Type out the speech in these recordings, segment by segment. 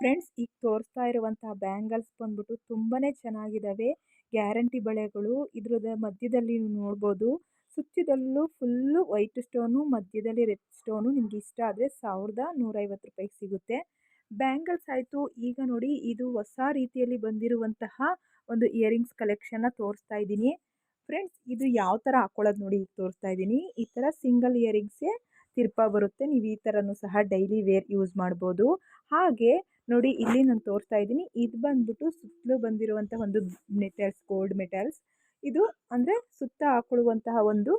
Friends ಈಗ ತೋರಿಸ್ತಾ ಇರುವಂತಹ ಬ್ಯಾಂಗಲ್ಸ್ ಬಂದ್ಬಿಟ್ಟು ತುಂಬಾ ಚೆನ್ನಾಗಿದ್ದಾವೆ ಗ್ಯಾರಂಟಿ ಬಳೆಗಳು ಇದ್ರದ ಮಧ್ಯದಲ್ಲಿ ನೀವು ನೋಡ್ಬೋದು. ಸುತ್ತಿದಲ್ಲೂ ಫುಲ್ಲು ವೈಟ್ ಸ್ಟೋನು ಮಧ್ಯದಲ್ಲಿ ರೆಡ್ ಸ್ಟೋನು ನಿಮ್ಗೆ ಇಷ್ಟ ಆದರೆ ಸಾವಿರದ ನೂರೈವತ್ತು ರೂಪಾಯಿಗೆ ಸಿಗುತ್ತೆ. ಬ್ಯಾಂಗಲ್ಸ್ ಆಯಿತು, ಈಗ ನೋಡಿ ಇದು ಹೊಸ ರೀತಿಯಲ್ಲಿ ಬಂದಿರುವಂತಹ ಒಂದು ಇಯರಿಂಗ್ಸ್ ಕಲೆಕ್ಷನ್ನ ತೋರಿಸ್ತಾ ಇದ್ದೀನಿ. ಫ್ರೆಂಡ್ಸ್ ಇದು ಯಾವ ಥರ ಹಾಕ್ಕೊಳ್ಳೋದು ನೋಡಿ ಈಗ ತೋರಿಸ್ತಾ ಇದ್ದೀನಿ. ಈ ಥರ ಸಿಂಗಲ್ ಇಯರಿಂಗ್ಸೇ ತಿರ್ಪ ಬರುತ್ತೆ. ನೀವು ಈ ಥರನೂ ಸಹ ಡೈಲಿ ವೇರ್ ಯೂಸ್ ಮಾಡ್ಬೋದು. ಹಾಗೆ ನೋಡಿ, ಇಲ್ಲಿ ನಾನು ತೋರಿಸ್ತಾ ಇದ್ದೀನಿ. ಇದು ಬಂದ್ಬಿಟ್ಟು ಸುತ್ತಲೂ ಬಂದಿರುವಂಥ ಒಂದು ಮೆಟಲ್ಸ್ ಗೋಲ್ಡ್ ಮೆಟಲ್ಸ್ ಇದು ಅಂದರೆ ಸುತ್ತ ಹಾಕೊಳ್ಳುವಂತಹ ಒಂದು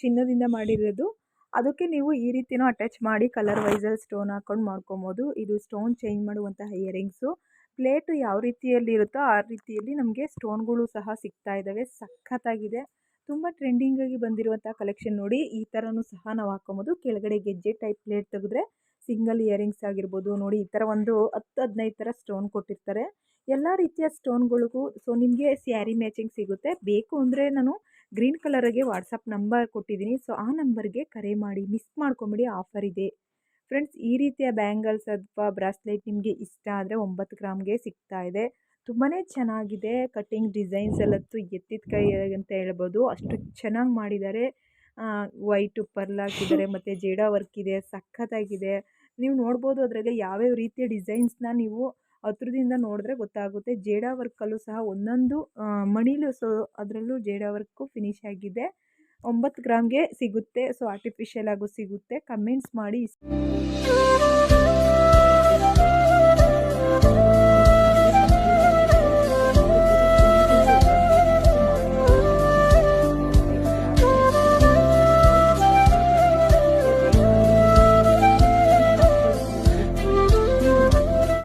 ಚಿನ್ನದಿಂದ ಮಾಡಿರೋದು. ಅದಕ್ಕೆ ನೀವು ಈ ರೀತಿನೂ ಅಟ್ಯಾಚ್ ಮಾಡಿ ಕಲರ್ ವೈಸಲ್ಲಿ ಸ್ಟೋನ್ ಹಾಕ್ಕೊಂಡು ಮಾಡ್ಕೊಬೋದು. ಇದು ಸ್ಟೋನ್ ಚೇಂಜ್ ಮಾಡುವಂತಹ ಇಯರಿಂಗ್ಸು ಪ್ಲೇಟು ಯಾವ ರೀತಿಯಲ್ಲಿ ಇರುತ್ತೋ ಆ ರೀತಿಯಲ್ಲಿ ನಮಗೆ ಸ್ಟೋನ್ಗಳು ಸಹ ಸಿಗ್ತಾ ಇದ್ದಾವೆ ಸಖತ್ತಾಗಿದೆ. ತುಂಬ ಟ್ರೆಂಡಿಂಗಾಗಿ ಬಂದಿರುವಂಥ ಕಲೆಕ್ಷನ್ ನೋಡಿ. ಈ ಥರನೂ ಸಹ ನಾವು ಹಾಕೊಬೋದು. ಕೆಳಗಡೆ ಗೆಜ್ಜೆ ಟೈಪ್ ಪ್ಲೇಟ್ ತೆಗೆದ್ರೆ ಸಿಂಗಲ್ ಇಯರಿಂಗ್ಸ್ ಆಗಿರ್ಬೋದು ನೋಡಿ ಈ ಥರ ಒಂದು ಹತ್ತು ಹದಿನೈದು ಥರ ಸ್ಟೋನ್ ಕೊಟ್ಟಿರ್ತಾರೆ. ಎಲ್ಲ ರೀತಿಯ ಸ್ಟೋನ್ಗಳಿಗೂ ಸೊ ನಿಮಗೆ ಸ್ಯಾರಿ ಮ್ಯಾಚಿಂಗ್ ಸಿಗುತ್ತೆ. ಬೇಕು ಅಂದರೆ ನಾನು ಗ್ರೀನ್ ಕಲರಿಗೆ ವಾಟ್ಸಪ್ ನಂಬರ್ ಕೊಟ್ಟಿದ್ದೀನಿ. ಸೊ ಆ ನಂಬರ್ಗೆ ಕರೆ ಮಾಡಿ ಮಿಸ್ ಮಾಡ್ಕೊಂಬಿಡಿ ಆಫರ್ ಇದೆ. ಫ್ರೆಂಡ್ಸ್ ಈ ರೀತಿಯ ಬ್ಯಾಂಗಲ್ಸ್ ಅಥವಾ ಬ್ರಾಸ್ಲೆಟ್ ನಿಮಗೆ ಇಷ್ಟ ಆದರೆ ಒಂಬತ್ತು ಗ್ರಾಮ್ಗೆ ಸಿಗ್ತಾ ಇದೆ. ತುಂಬಾ ಚೆನ್ನಾಗಿದೆ. ಕಟ್ಟಿಂಗ್ ಡಿಸೈನ್ಸ್ ಎಲ್ಲತ್ತು ಎತ್ತಿದ ಕೈ ಅಂತ ಹೇಳ್ಬೋದು. ಅಷ್ಟು ಚೆನ್ನಾಗಿ ಮಾಡಿದ್ದಾರೆ. ವೈಟು ಪರ್ಲ್ ಹಾಕಿದ್ದಾರೆ ಮತ್ತು ಜೇಡ ವರ್ಕ್ ಇದೆ ಸಖತ್ತಾಗಿದೆ. ನೀವು ನೋಡ್ಬೋದು ಅದರಲ್ಲಿ ಯಾವ್ಯಾವ ರೀತಿಯ ಡಿಸೈನ್ಸ್ನ ನೀವು ಹತ್ರದಿಂದ ನೋಡಿದ್ರೆ ಗೊತ್ತಾಗುತ್ತೆ. ಜೇಡ ವರ್ಕಲ್ಲೂ ಸಹ ಒಂದೊಂದು ಮಣಿಲು ಸೊ ಅದರಲ್ಲೂ ಜೇಡ ವರ್ಕು ಫಿನಿಶ್ ಆಗಿದೆ. ಒಂಬತ್ತು ಗ್ರಾಮ್ಗೆ ಸಿಗುತ್ತೆ. ಸೊ ಆರ್ಟಿಫಿಷಿಯಲ್ ಆಗು ಸಿಗುತ್ತೆ. ಕಮೆಂಟ್ಸ್ ಮಾಡಿ